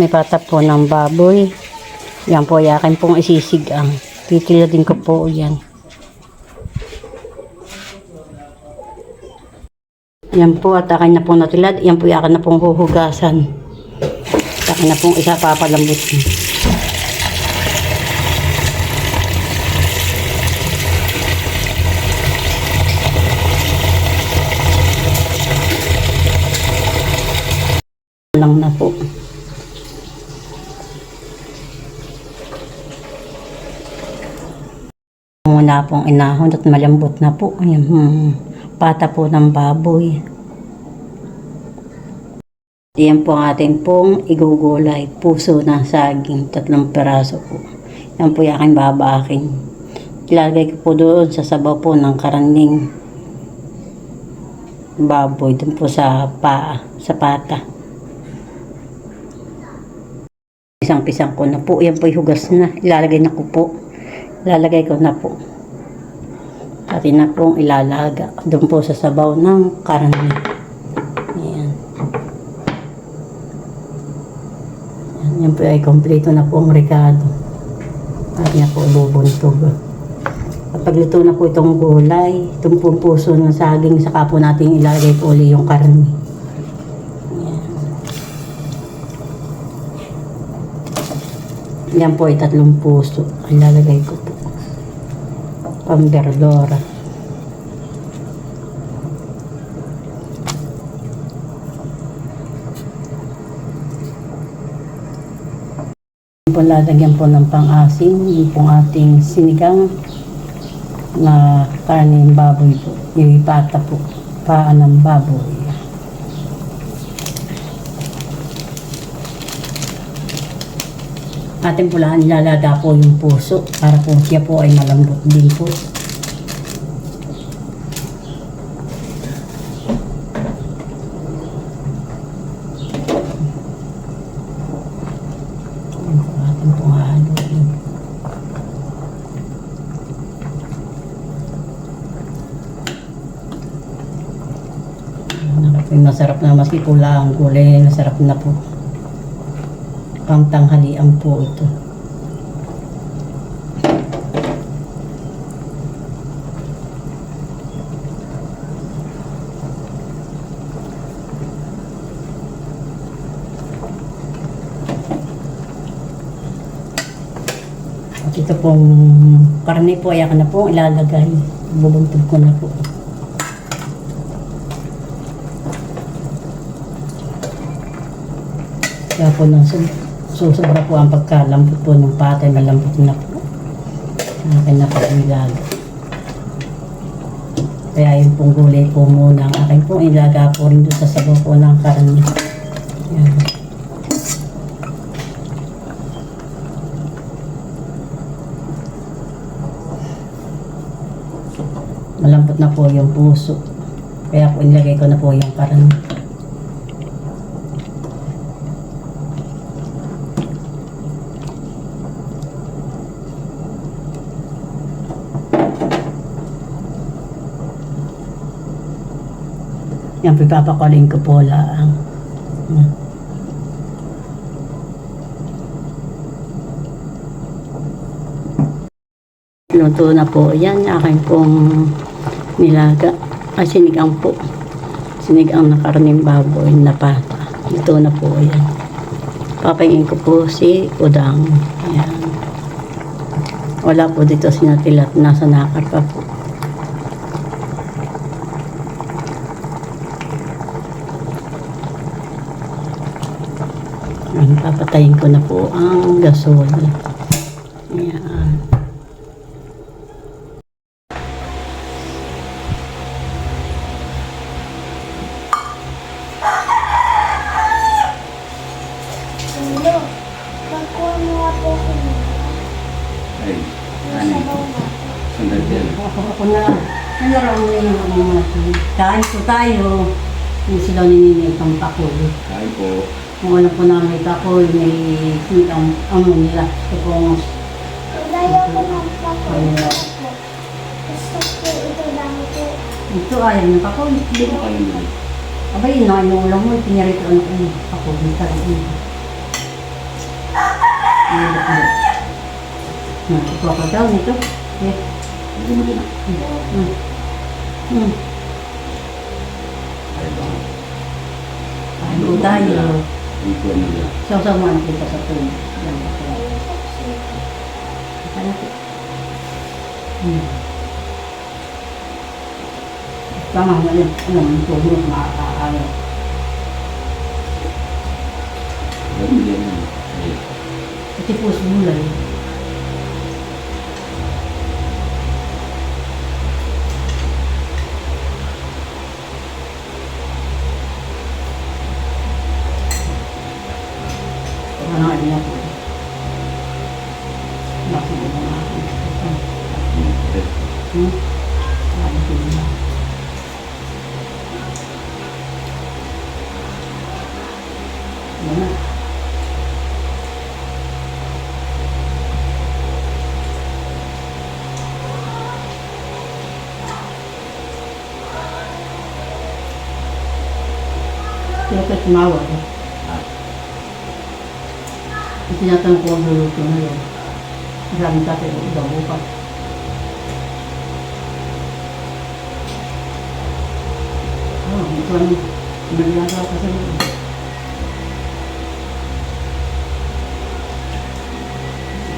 may pata po ng baboy. Yan po, yakin pong isisigang. Titila din ko po yan. Yan po, at akin na pong natilad. Yan po, yakin na pong huhugasan. At akin na pong isa papalambot. lang na po. Muna pong inahon at malambot na po. Ayan, hmm, pata po ng baboy. Yan po ang ating pong igugulay. Puso ng saging. Tatlong peraso po. Yan po yung aking babaaking. Ilalagay ko po doon sa sabaw po ng karanding baboy. Doon po sa paa, sa pata. Pisang-pisang ko na po. Yan po yung hugas na. Ilalagay na ko po. Ilalagay ko na po. Pati na pong ilalaga. Doon po sa sabaw ng karne. Ayan. Yan, yan po ay kompleto na po ang rekado. At na po bubuntog. At pagluto na po itong gulay, itong pong puso ng saging, saka po natin ilalagay po uli yung karne. Yan po ay tatlong puso. Ang lalagay ko po. Pamberdora. Yan po lalagyan po ng pang-asim. Yung pong ating sinigang na karning baboy po. Yung ipata po. Paa ng baboy. Ating pulahan ilalaga po yung puso para po siya po ay malambot din po. Masarap na maski pula ang gulay, masarap na po pang tanghalian po ito. At ito pong karne po, ayan na po ilalagay. Bubuntog ko na po. Kaya po nang sub- susubra po ang pagkalambot po ng patay, malambot na po. Akin na po ilaga. Kaya yung pong gulay po muna ang akin pong ilaga po rin doon sa sabaw po ng karne. Yan. Malambot na po yung puso. Kaya po ilagay ko na po yung karne. Yan, pipapakuling ko po lang. Yan. Luto na po. Yan, akin pong nilaga. Ay, sinigang po. Sinigang na karning baboy na pata. Luto na po yan. Papahingin ko po si Udang. Yan. Wala po dito sinatilat. Nasa nakar pa po. Ayan, papatayin ko na po ang gasol. Ayan. Kain po tayo. Yung sila nininit ang pakul. Kain po. Kung ano po namin pakul, may sinigang amo nila. Ito pong Ayaw ko ng. Ayaw. Gusto ko ito lang po. ito ayaw ng pakul. Hindi ko kayo. Abay, na yung ulam mo. Pinarito ano ko yung. Ano ba ano? Hmm, ito ako daw nito. Eh, Hindi mo din ah. hmm. Hmm. Ay, po tayo. Ko ano nila. Saw-saw mo kita sa tulog. Yan ba? Ano po? Hmm. Tama nga yun. Ano, yung tulog makakaano. Ganun din yan. Kasi po sa mulay. Ano nga niya po? Bakit mo na ako? eh, Hmm? Ano po na? Ano? Kaya ka tumawag. ah, tinatanong ko ang luluto na yun. Maraming tatay ko daw bukas. Oh, ito ang nagyagawa ka sa loob.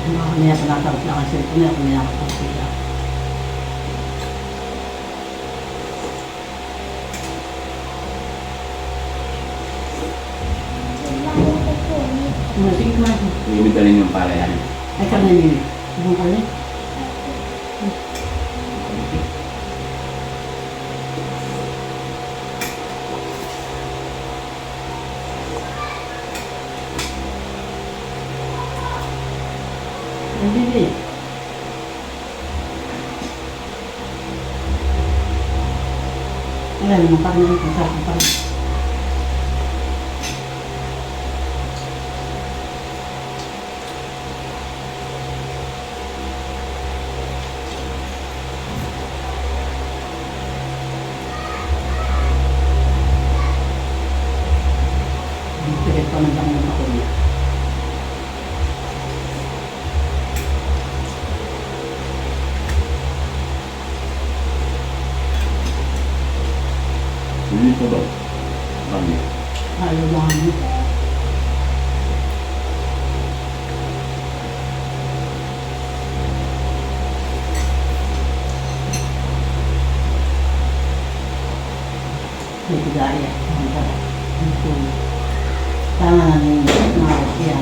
Mga kanina panatawag na kasi ito na ako sila. Ano, Iimit na rin yung palayan. Ay, kami nini. Ibang kami. Hindi, hindi. Alam mo, parang sa akin, parang. Hindi pilit pa ng dami ako niya. Hindi ko ba? Bangin. Ayaw mo ano. May gaya. Ang sarap. Ang tulo. Tama na yung mga siya.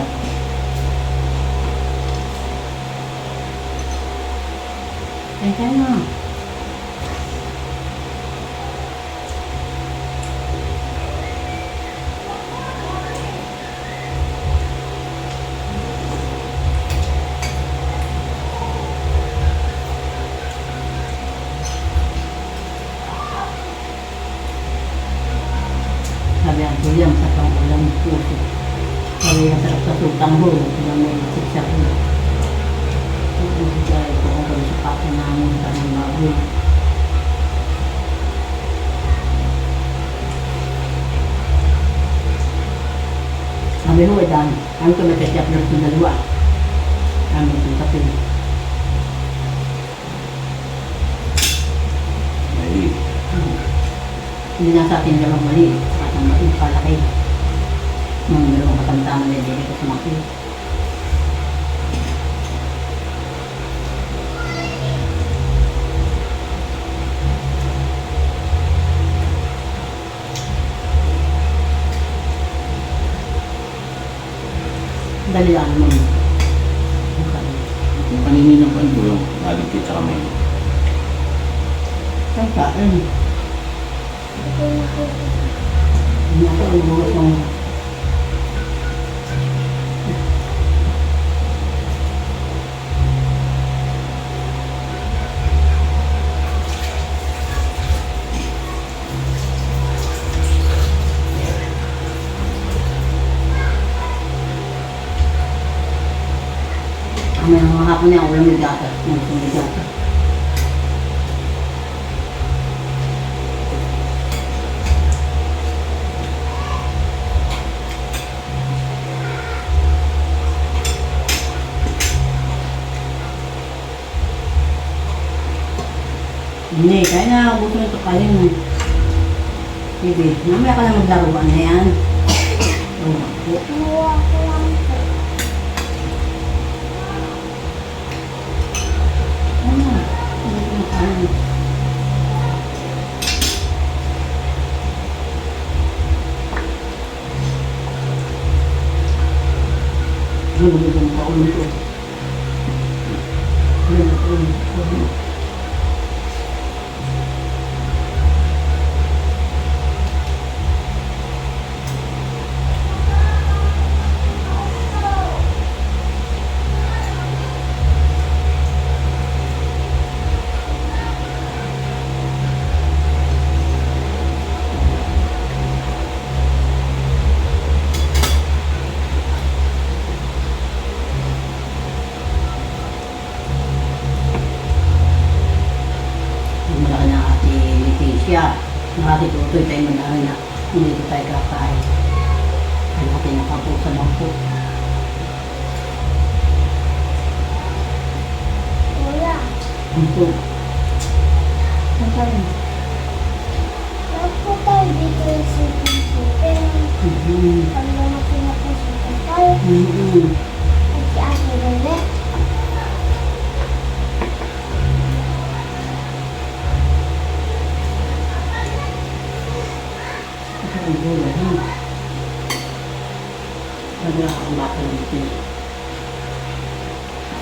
Teka na. Sabi ang tuyang sa pang ulam puso. Sabi ang sarap sa sultang ho. Kaya may siksak mo. Dahil ko kung kung sa pako namin sa mga baboy. Sabi ho, dan, ang ko nakasyak ng pinalwa. Kami itong kapil. Ay, Hindi na sa atin dalawang mali. At ang mali, palaki. Mga dalawang katamtaman na hindi ko sumakit. Dali lang mo. yung kanina ng pan ko yung naligpit sa kamay. Saan ka? Ano? Hindi ako ang bukas ng... Ang mga hapon niya, ulam may gatas. May gatas. Hindi, kaya na gusto nito kayo mo. Sige, mamaya ka na maglaruan na yan. Oo. Kumuha ko lang po. Ano? Hindi ko makaano. Ano ba itong ตัวตัวเตื่เหมือนอะไรนะมีใจกระตายเป็นเขาเป็นความปุ๊บสมองปุ๊บปุ๊บมันใช่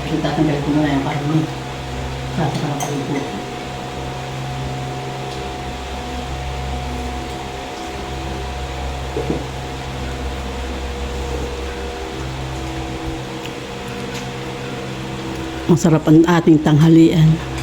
Kasi tatanggal ko muna yung karne. Sasaka na kayo po. Masarap ang ating tanghalian.